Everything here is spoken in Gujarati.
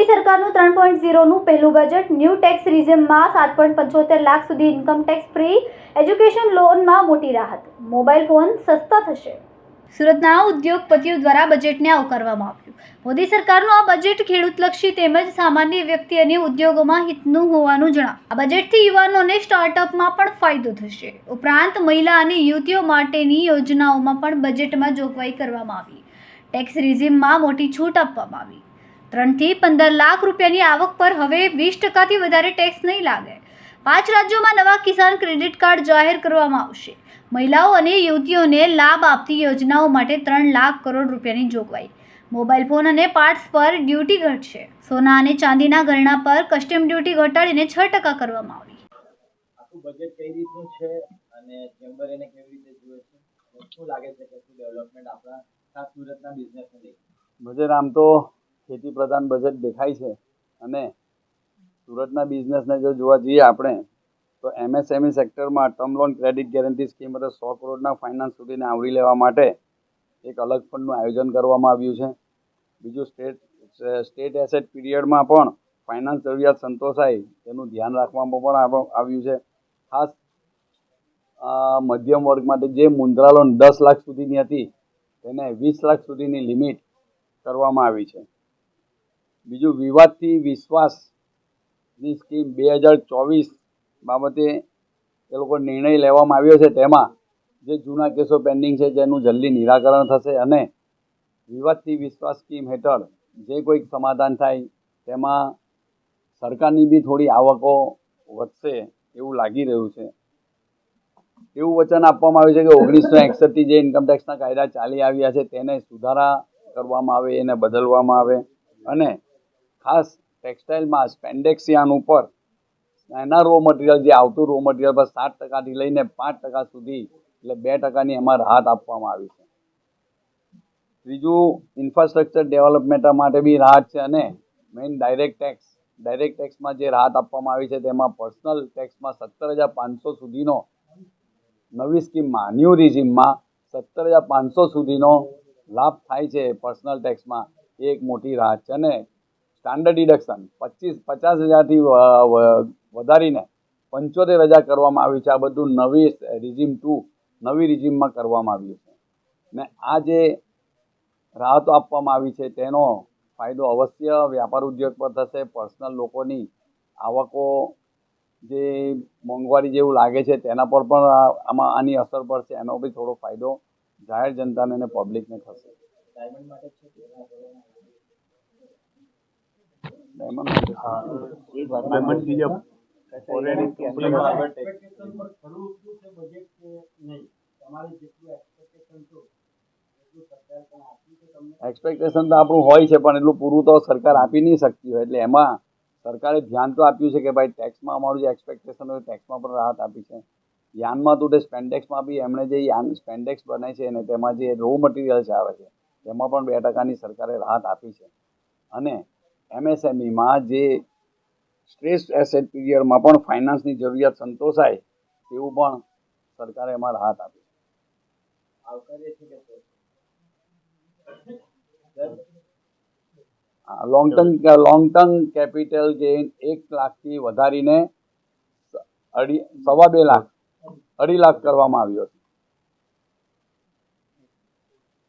મોદી સરકારનું ત્રણ પોઈન્ટ ઝીરોનું પહેલું બજેટ ન્યૂ ટેક્સ રિઝિમમાં સાત પોઈન્ટ પંચોતેર લાખ સુધી ઇન્કમ ટેક્સ ફ્રી એજ્યુકેશન લોનમાં મોટી રાહત. મોબાઈલ ફોન સસ્તા થશે. સુરતના ઉદ્યોગપતિઓ દ્વારા બજેટને આવકારવામાં આવ્યું. મોદી સરકારનું આ બજેટ ખેડૂતલક્ષી તેમજ સામાન્ય વ્યક્તિ અને ઉદ્યોગોમાં હિતનું હોવાનું જણાવ આ બજેટથી યુવાનોને સ્ટાર્ટઅપમાં પણ ફાયદો થશે. ઉપરાંત મહિલા અને યુવતીઓ માટેની યોજનાઓમાં પણ બજેટમાં જોગવાઈ કરવામાં આવી. ટેક્સ રિઝિમમાં મોટી છૂટ આપવામાં આવી. ત્રણથી પંદર લાખ રૂપિયાની આવક પર હવે વીસ ટકાથી વધારે ટેક્સ નહીં લાગે. પાંચ રાજ્યોમાં નવા કિસાન ક્રેડિટ કાર્ડ જાહેર કરવામાં આવશે. મહિલાઓ અને યુવતીઓને લાભ આપતી યોજનાઓ માટે ત્રણ લાખ કરોડ રૂપિયાની જોગવાઈ. મોબાઈલ ફોન અને પાર્ટ્સ પર ડ્યુટી ઘટશે. સોના અને ચાંદીના ગરણા પર કસ્ટમ ડ્યુટી ઘટાડીને છ ટકા કરવામાં આવી. બજેટ કઈ રીતનું છે અને ચેમ્બર એને કેવી રીતે જુએ છે? શું લાગે છે કે શું ડેવલપમેન્ટ આપણા સુરતના બિઝનેસને લઈને બજેટ આમ તો ખેતી પ્રધાન બજેટ દેખાય છે અને સુરતના બિઝનેસને જો જોવા જઈએ આપણે, તો એમએસએમઈ સેક્ટરમાં term loan credit guarantee scheme એટલે સો કરોડના ફાઇનાન્સ સુધીને આવરી લેવા માટે એક અલગ ફંડનું આયોજન કરવામાં આવ્યું છે. બીજું સ્ટેટ સ્ટેટ એસેટ પીરિયડમાં પણ ફાઇનાન્સ જરૂરિયાત સંતોષાય તેનું ધ્યાન રાખવામાં પણ આવ્યું છે. ખાસ મધ્યમ વર્ગ માટે જે મુદ્રા લોન દસ લાખ સુધીની હતી, તેને વીસ લાખ સુધીની લિમિટ કરવામાં આવી છે. બીજું વિવાદથી વિશ્વાસની સ્કીમ બે હજાર ચોવીસ બાબતે એ લોકો નિર્ણય લેવામાં આવ્યો છે. તેમાં જે જૂના કેસો પેન્ડિંગ છે જેનું જલ્દી નિરાકરણ થશે અને વિવાદથી વિશ્વાસ સ્કીમ હેઠળ જે કોઈક સમાધાન થાય તેમાં સરકારની બી થોડી આવકો વધશે એવું લાગી રહ્યું છે. એવું વચન આપવામાં આવ્યું છે કે ઓગણીસો એકસઠથી જે ઇન્કમટેક્સના કાયદા ચાલી આવ્યા છે તેને સુધારા કરવામાં આવે, એને બદલવામાં આવે અને ખાસ ટેક્સટાઇલમાં સ્પેન્ડેક્સિયાન ઉપર એના રો મટીરિયલ જે આવતું રો મટીરિયલ પર સાત ટકાથી લઈને પાંચ ટકા સુધી, એટલે બે ટકાની એમાં રાહત આપવામાં આવી છે. ત્રીજું ઇન્ફ્રાસ્ટ્રક્ચર ડેવલપમેન્ટ માટે બી રાહત છે અને મેઇન ડાયરેક્ટ ટેક્સ ડાયરેક્ટ ટેક્સમાં જે રાહત આપવામાં આવી છે તેમાં પર્સનલ ટેક્સમાં સત્તર હજાર પાંચસો સુધીનો નવી સ્કીમમાં ન્યૂ રિઝિમમાં સત્તર હજાર પાંચસો સુધીનો લાભ થાય છે પર્સનલ ટેક્સમાં એ એક મોટી રાહત છે અને સ્ટાન્ડર્ડ ડિડક્શન પચીસ, પચાસ હજારથી વધારીને પંચોતેર હજાર કરવામાં આવ્યું છે. આ બધું નવી રિઝિમ ટુ નવી રિઝિમમાં કરવામાં આવ્યું છે. ને આ જે રાહતો આપવામાં આવી છે, તેનો ફાયદો અવશ્ય વ્યાપાર ઉદ્યોગ પર થશે. પર્સનલ લોકોની આવકો જે મોંઘવારી જેવું લાગે છે, તેના પર પણ આમાં આની અસર પડશે. એનો બી થોડો ફાયદો જાહેર જનતાને અને પબ્લિકને થશે. ડાયમંડ માટે? ડાયમંડ બીજા એક્સપેક્ટેશન તો આપણું હોય છે પણ એટલું પૂરું તો સરકાર આપી નહીં શકતી હોય. એટલે એમાં સરકારે ધ્યાન તો આપ્યું છે કે ભાઈ ટેક્સમાં અમારું જે એક્સપેક્ટેશન હોય ટેક્સમાં પણ રાહત આપી છે. યાનમાં તો તે સ્પેન્ડેક્સમાં બી એમણે જે યાન સ્પેન્ડેક્સ બનાવી છે અને તેમાં જે રો મટીરિયલ્સ આવે છે તેમાં પણ બે ટકાની સરકારે રાહત આપી છે. અને એમએસએમઈમાં જે સ્ટ્રેસ એસેટ પીરિયડમાં પણ ફાઇનાન્સની જરૂરિયાત સંતોષાય તેવું પણ સરકારે એમાં રાહત આપી? Long term long term capital gain એક લાખથી વધારીને અઢી સવા બે લાખ અઢી લાખ કરવામાં આવ્યો છે